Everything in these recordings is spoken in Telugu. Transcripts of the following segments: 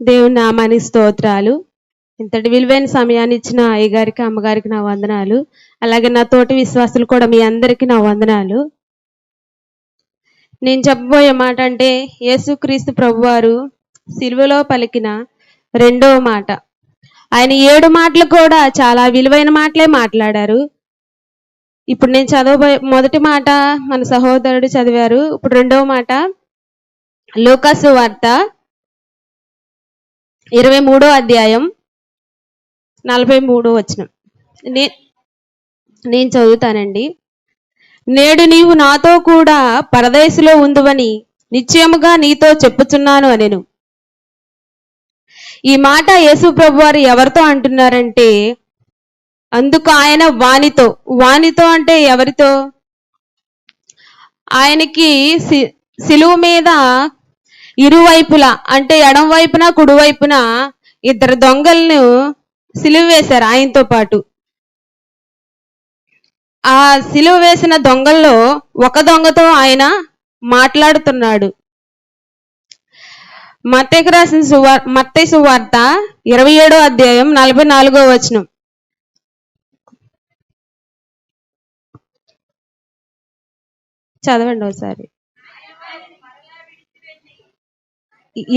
దేవుని నామానికి స్తోత్రాలు. ఇంతటి విలువైన సమయాన్ని ఇచ్చిన అయ్యగారికి అమ్మగారికి నా వందనాలు. అలాగే నా తోటి విశ్వాసులు కూడా మీ అందరికీ నా వందనాలు. నేను చెప్పబోయే మాట అంటే యేసుక్రీస్తు ప్రభువారు సిలువలో పలికిన రెండవ మాట. ఆయన ఏడు మాటలు కూడా చాలా విలువైన మాటలే మాట్లాడారు. ఇప్పుడు నేను చదవబోయే మొదటి మాట మన సహోదరుడు చదివారు. ఇప్పుడు రెండవ మాట లోకాసు వార్త ఇరవై మూడో అధ్యాయం నలభై మూడో వచ్చిన నే నేను చదువుతానండి. నేడు నీవు నాతో కూడా పరదేశిలో ఉందువని నిశ్చయముగా నీతో చెప్పుచున్నాను అనెను. ఈ మాట యేసు ప్రభు వారు ఎవరితో అంటున్నారంటే అందుకు ఆయన వానితో వానితో అంటే ఎవరితో? ఆయనకి సి- సిలువు మీద ఇరువైపులా అంటే ఎడం వైపున కుడివైపున ఇద్దరు దొంగలను సిలువ వేశారు ఆయనతో పాటు. ఆ సిలువ వేసిన దొంగల్లో ఒక దొంగతో ఆయన మాట్లాడుతున్నాడు. మత్తైకి రాసిన సువార్ మత్తయి సువార్త ఇరవై ఏడో అధ్యాయం నలభై నాలుగో వచనం. చదవండి ఒకసారి.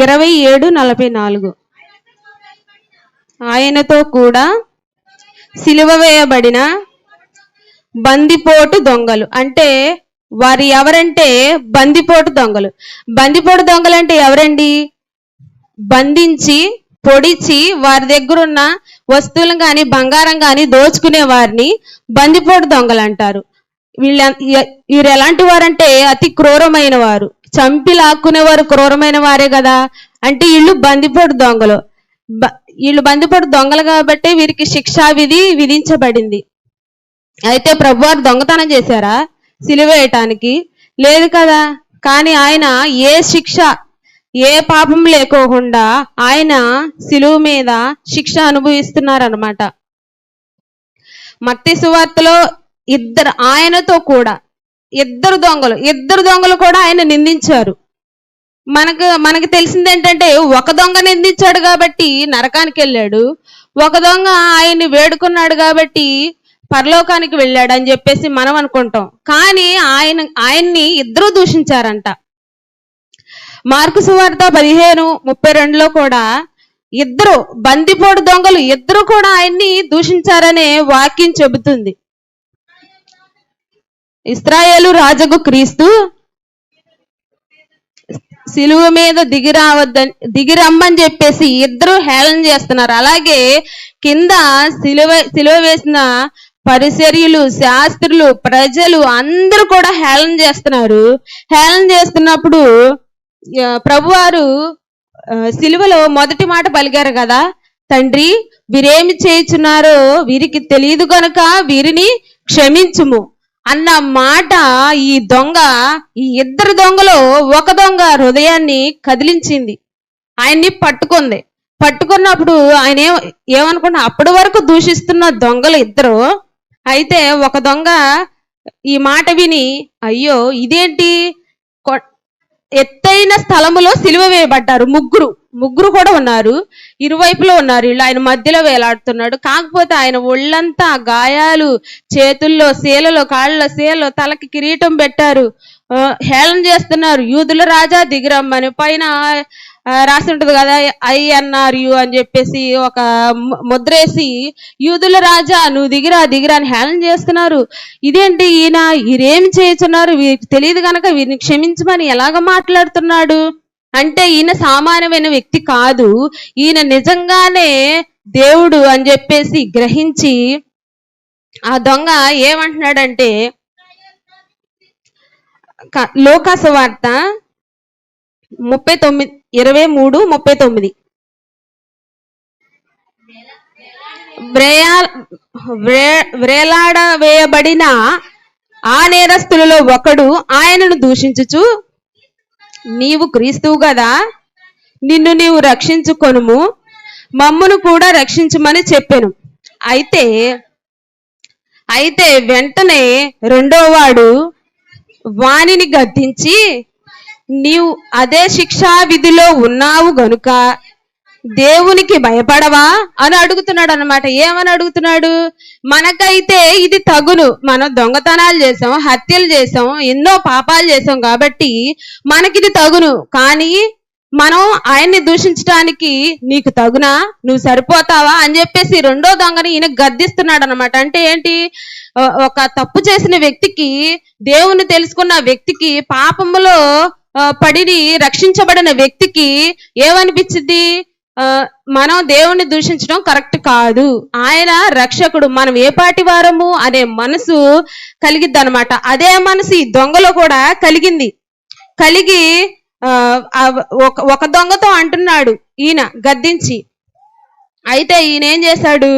ఇరవై ఏడు నలభై నాలుగు. ఆయనతో కూడా సిలువ వేయబడిన బందిపోటు దొంగలు. అంటే వారు ఎవరంటే బందిపోటు దొంగలు. బందిపోటు దొంగలు అంటే ఎవరండి? బంధించి పొడిచి వారి దగ్గర ఉన్న వస్తువులను కానీ బంగారం కానీ దోచుకునే వారిని బందిపోటు దొంగలు అంటారు. వీళ్ళ వీరు ఎలాంటి వారంటే అతి క్రూరమైన వారు చంపి లాక్కునేవారు క్రూరమైన వారే కదా. అంటే వీళ్ళు బందిపోటు దొంగలు. బ- వీళ్ళు బందిపోటు దొంగలు కాబట్టి వీరికి శిక్షా విధి విధించబడింది. అయితే ప్రభువారు దొంగతనం చేశారా? సిలువేయటానికి? లేదు కదా. కానీ ఆయన ఏ శిక్ష ఏ పాపం లేకోకుండా ఆయన సిలువ మీద శిక్ష అనుభవిస్తున్నారనమాట మత్తి సువార్తలో ఇద్దరు ఆయనతో కూడా ఇద్దరు దొంగలు ఇద్దరు దొంగలు కూడా ఆయన నిందించారు. మనకు మనకు తెలిసింది ఏంటంటే ఒక దొంగ నిందించాడు కాబట్టి నరకానికి వెళ్ళాడు. ఒక దొంగ ఆయన్ని వేడుకున్నాడు కాబట్టి పరలోకానికి వెళ్ళాడు అని చెప్పేసి మనం అనుకుంటాం. కానీ ఆయన ఆయన్ని ఇద్దరు దూషించారంట. మార్కు సువార్త పదిహేను ముప్పై రెండులో కూడా ఇద్దరు బందిపోటు దొంగలు ఇద్దరు కూడా ఆయన్ని దూషించారనే వాక్యం చెబుతుంది. ఇస్రాయేలు రాజకు క్రీస్తు సిలువ మీద దిగి రావద్దని దిగి రమ్మని చెప్పేసి ఇద్దరు హేళన చేస్తున్నారు. అలాగే కింద సిలువ సిలువ వేసిన పరిచర్యులు శాస్త్రులు ప్రజలు అందరూ కూడా హేళన చేస్తున్నారు. హేళన చేస్తున్నప్పుడు ప్రభువారు సిలువలో మొదటి మాట పలికారు కదా తండ్రి వీరేమి చేయుచున్నారో వీరికి తెలియదు కనుక వీరిని క్షమించుము. అన్న మాట ఈ దొంగ ఈ ఇద్దరు దొంగలో ఒక దొంగ హృదయాన్ని కదిలించింది. ఆయన్ని పట్టుకుంది. పట్టుకున్నప్పుడు ఆయన ఏమనుకున్నా అప్పటి వరకు దూషిస్తున్న దొంగలు ఇద్దరు. అయితే ఒక దొంగ ఈ మాట విని అయ్యో ఇదేంటి? ఎత్తైన స్థలములో సిలువ వేయబడ్డారు. ముగ్గురు ముగ్గురు కూడా ఉన్నారు. ఇరువైపులో ఉన్నారు. వీళ్ళు ఆయన మధ్యలో వేలాడుతున్నాడు. కాకపోతే ఆయన ఒళ్ళంతా గాయాలు చేతుల్లో శీలలో కాళ్ళలో శీలలో తలకి కిరీటం పెట్టారు. హేళన చేస్తున్నారు. యూదుల రాజా దిగిరమ్మని. పైన రాసి ఉంటుంది కదా ఐ అన్నారు యు అని చెప్పేసి ఒక ముద్రేసి యూదుల రాజా నువ్వు దిగిరా దిగిరా అని హేళన చేస్తున్నారు. ఇదేంటి ఈయన? వీరేం చేస్తున్నారు? వీరికి తెలియదు కనుక వీరిని క్షమించమని ఎలాగ మాట్లాడుతున్నాడు? అంటే ఈయన సామాన్యమైన వ్యక్తి కాదు. ఈయన నిజంగానే దేవుడు అని చెప్పేసి గ్రహించి ఆ దొంగ ఏమంటున్నాడంటే లోకాసు వార్త ముప్పై తొమ్మిది ఇరవై మూడు ముప్పై తొమ్మిది. వ్రేయా వ్రేలాడ వేయబడిన ఆ నేరస్తులలో ఒకడు ఆయనను దూషించుచు నీవు క్రీస్తువు కదా నిన్ను నీవు రక్షించుకొనుము మమ్మును కూడా రక్షించమని చెప్పాను. అయితే అయితే వెంటనే రెండోవాడు వాడు వానిని గద్దించి నీవు అదే శిక్షా విధిలో ఉన్నావు గనుక దేవునికి భయపడవా? అని అడుగుతున్నాడు అనమాట ఏమని అడుగుతున్నాడు? మనకైతే ఇది తగును. మనం దొంగతనాలు చేసాం హత్యలు చేసాం ఎన్నో పాపాలు చేసాం కాబట్టి మనకిది తగును. కానీ మనం ఆయన్ని దూషించడానికి నీకు తగునా? నువ్వు సరిపోతావా? అని చెప్పేసి రెండో దొంగని ఈయన గద్దిస్తున్నాడు అనమాట అంటే ఏంటి? ఒక తప్పు చేసిన వ్యక్తికి దేవుని తెలుసుకున్న వ్యక్తికి పాపములో పడిని రక్షించబడిన వ్యక్తికి ఏమనిపించింది మనం దేవుణ్ణి దూషించడం కరెక్ట్ కాదు. ఆయన రక్షకుడు మనం ఏ పాటి వారము అనే మనసు కలిగిద్ది అనమాట అదే మనసు ఈ దొంగలో కూడా కలిగింది. కలిగి ఒక ఒక దొంగతో అంటున్నాడు ఈయన గద్దించి. అయితే ఈయన ఏం చేశాడు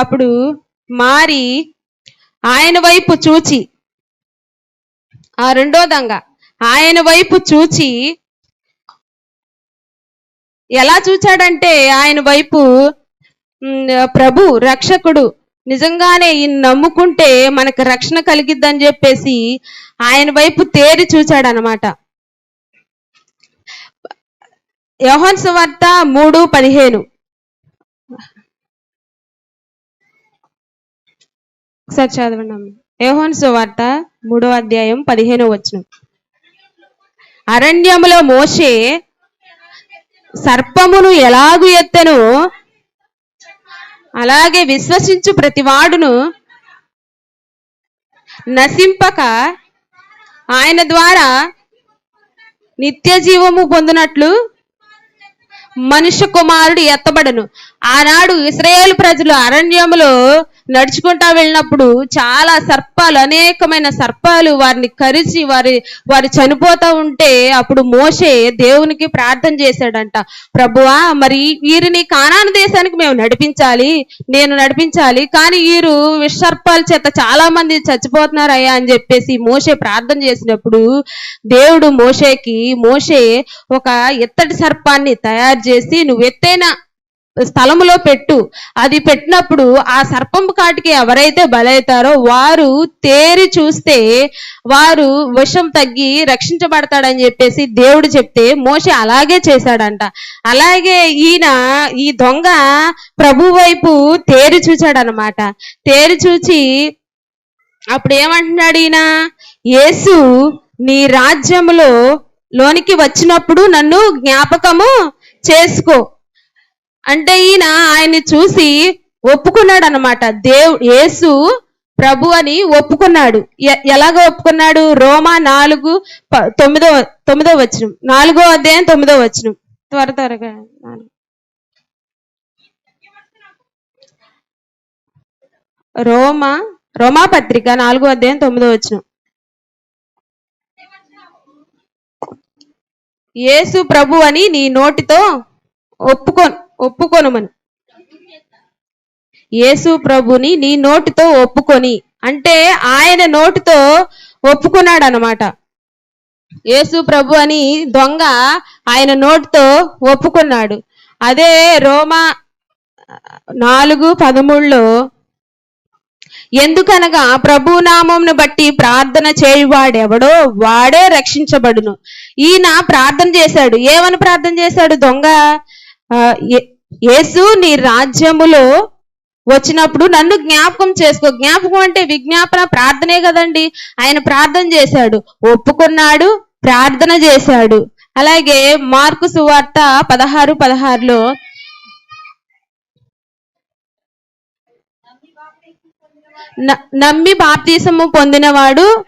అప్పుడు మారి ఆయన వైపు చూచి. ఆ రెండో దొంగ ఆయన వైపు చూచి ఎలా చూచాడంటే ఆయన వైపు ప్రభు రక్షకుడు నిజంగానే ఈ నమ్ముకుంటే మనకు రక్షణ కలిగిద్దని చెప్పేసి ఆయన వైపు తేరి చూచాడనమాట యోహన్ సువార్త మూడు పదిహేను. ఒకసారి చదవండి యోహన్ సువార్త మూడో అధ్యాయం పదిహేను వచ్చిన అరణ్యములో మోసే సర్పమును ఎలాగు ఎత్తను? అలాగే విశ్వసించు ప్రతివాడును నశింపక ఆయన ద్వారా నిత్య జీవము పొందినట్లు మనుష్య కుమారుడు ఎత్తబడను. ఆనాడు ఇస్రాయేల్ ప్రజలు అరణ్యములో నడుచుకుంటా వెళ్ళినప్పుడు చాలా సర్పాలు అనేకమైన సర్పాలు వారిని కరిచి వారి వారు చనిపోతా ఉంటే అప్పుడు మోషే దేవునికి ప్రార్థన చేశాడంట. ప్రభువా మరి వీరిని కానాను దేశానికి మేము నడిపించాలి నేను నడిపించాలి కానీ వీరు విషసర్పాల చేత చాలా మంది చచ్చిపోతున్నారయ్యా అని చెప్పేసి మోషే ప్రార్థన చేసినప్పుడు దేవుడు మోషేకి మోషే ఒక ఎత్తటి సర్పాన్ని తయారు చేసి నువ్వు ఎత్తైన స్థలములో పెట్టు. అది పెట్టినప్పుడు ఆ సర్పం కాటికి ఎవరైతే బలవుతారో వారు తేరి చూస్తే వారు విషం తగ్గి రక్షించబడతాడని చెప్పేసి దేవుడు చెప్తే మోషే అలాగే చేశాడంట. అలాగే ఈయన ఈ దొంగ ప్రభు వైపు తేరి చూచాడనమాట. తేరి చూచి అప్పుడు ఏమంటున్నాడు ఈయన? యేసు నీ రాజ్యములో లోనికి వచ్చినప్పుడు నన్ను జ్ఞాపకము చేసుకో. అంటే ఈయన ఆయన్ని చూసి ఒప్పుకున్నాడు అనమాట దేవు యేసు ప్రభు అని ఒప్పుకున్నాడు. ఎ- ఎలాగ ఒప్పుకున్నాడు? రోమా నాలుగు ప- తొమ్మిదో తొమ్మిదో వచనం. నాలుగో అధ్యాయం తొమ్మిదో వచనం. త్వర త్వరగా రోమా రోమా పత్రిక నాలుగో అధ్యాయం తొమ్మిదో వచనం. యేసు ప్రభు అని నీ నోటితో ఒప్పుకో ఒప్పుకొనుమని. యేసు ప్రభుని నీ నోటితో ఒప్పుకొని అంటే ఆయన నోటితో ఒప్పుకున్నాడు అనమాట యేసు ప్రభు అని దొంగ ఆయన నోటితో ఒప్పుకున్నాడు. అదే రోమా నాలుగు పదమూడులో ఎందుకనగా ప్రభునామంను బట్టి ప్రార్థన చేయువాడెవడో వాడే రక్షించబడును. ఈయన ప్రార్థన చేశాడు. ఏమని ప్రార్థన చేశాడు దొంగ? యేసు నీ రాజ్యములో వచ్చినప్పుడు నన్ను జ్ఞాపకం చేసుకో. జ్ఞాపకం అంటే విజ్ఞాపన ప్రార్థనే కదండి. ఆయన ప్రార్థన చేశాడు. ఒప్పుకున్నాడు ప్రార్థన చేశాడు. అలాగే మార్కు సువార్త పదహారు పదహారులో న- నమ్మి బాప్తీసము పొందినవాడు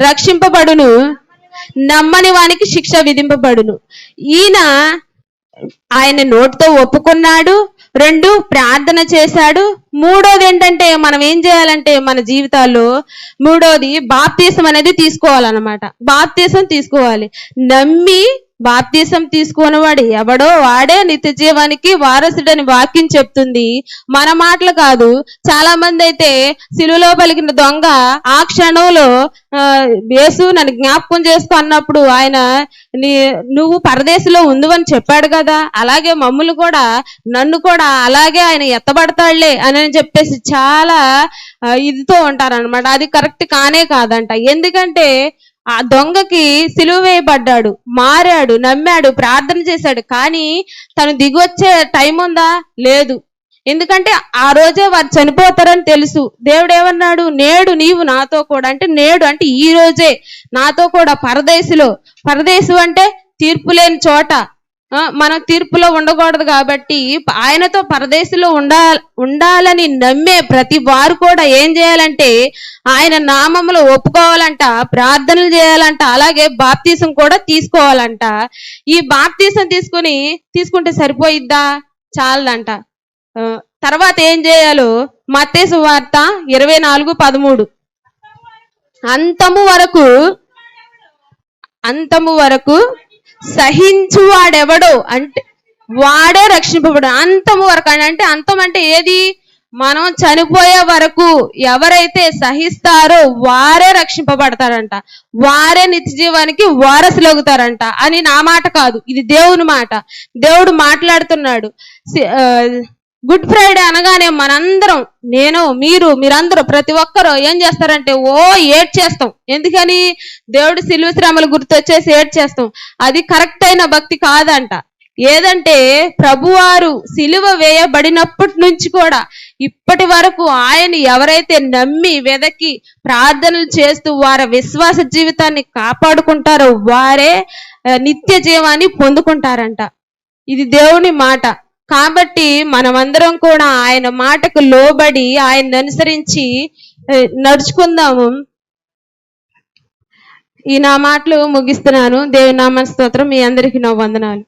రక్షింపబడును. నమ్మని వానికి శిక్ష విధింపబడును. ఈయన ఆయన నోటితో ఒప్పుకున్నాడు రెండు ప్రార్థన చేశాడు మూడోది ఏంటంటే మనం ఏం చేయాలంటే మన జీవితాల్లో మూడోది బాప్తీసం అనేది తీసుకోవాలన్నమాట. బాప్తీసం తీసుకోవాలి. నమ్మి బాప్తీసం తీసుకున్నవాడు ఎవడో వాడే నిత్య జీవానికి వారసుడని వాక్యం చెప్తుంది. మన మాటలు కాదు చాలా మంది అయితే సిలువలో పలికిన దొంగ ఆ క్షణంలో ఆ, యేసు నన్ను జ్ఞాపకం చేసుకో అన్నప్పుడు ఆయన నీ నువ్వు పరదేశంలో ఉందివని చెప్పాడు కదా అలాగే మమ్మల్ని కూడా నన్ను కూడా అలాగే ఆయన ఎత్తబడతాడులే అని చెప్పేసి చాలా ఇదితో ఉంటారన్నమాట. అది కరెక్ట్ కానే కాదంట. ఎందుకంటే ఆ దొంగకి సిలువ వేయబడ్డాడు మారాడు నమ్మాడు ప్రార్థన చేశాడు. కానీ తను దిగొచ్చే టైం ఉందా? లేదు. ఎందుకంటే ఆ రోజే వారు చనిపోతారని తెలుసు. దేవుడు ఏమన్నాడు? నేడు నీవు నాతో కూడా అంటే నేడు అంటే ఈ రోజే నాతో కూడా పరదేశిలో. పరదేశం అంటే తీర్పు లేని చోట. మనం తీర్పులో ఉండకూడదు కాబట్టి ఆయనతో పరదేశంలో ఉండా ఉండాలని నమ్మే ప్రతి వారు కూడా ఏం చేయాలంటే ఆయన నామములు ఒప్పుకోవాలంట ప్రార్థనలు చేయాలంట అలాగే బాప్తీసం కూడా తీసుకోవాలంట. ఈ బాప్తీసం తీసుకుని తీసుకుంటే సరిపోయిద్దా? చాలదంట. తర్వాత ఏం చేయాలో? మత్తేసు వార్త ఇరవై నాలుగు పదమూడు. అంతము వరకు అంతము వరకు సహించు వాడెవడో అంటే వాడే రక్షింపబడు. అంతము వరకు అంటే అంతం అంటే ఏది? మనం చనిపోయే వరకు ఎవరైతే సహిస్తారో వారే రక్షింపబడతారంట. వారే నిత్య జీవానికి వారసులగుతారంట అని నా మాట కాదు. ఇది దేవుని మాట. దేవుడు మాట్లాడుతున్నాడు. గుడ్ ఫ్రైడే అనగానే మనందరం నేను మీరు మీరందరూ ప్రతి ఒక్కరూ ఏం చేస్తారంటే ఓ ఏడ్ చేస్తాం. ఎందుకని? దేవుడు సిలువ శ్రమలు గుర్తొచ్చేసి ఏడ్ చేస్తాం. అది కరెక్ట్ అయిన భక్తి కాదంట. ఏదంటే ప్రభువారు సిలువ వేయబడినప్పటి నుంచి కూడా ఇప్పటి వరకు ఆయన ఎవరైతే నమ్మి వెదకి ప్రార్థనలు చేస్తూ వారి విశ్వాస జీవితాన్ని కాపాడుకుంటారో వారే నిత్య జీవాన్ని పొందుకుంటారంట. ఇది దేవుని మాట. కాబట్టి మనమందరం కూడా ఆయన మాటకు లోబడి ఆయన అనుసరించి నడుచుకుందాము. ఈ నా మాటలు ముగిస్తున్నాను. దేవుని నామ స్తోత్రం. మీ అందరికీ నా వందనాలు.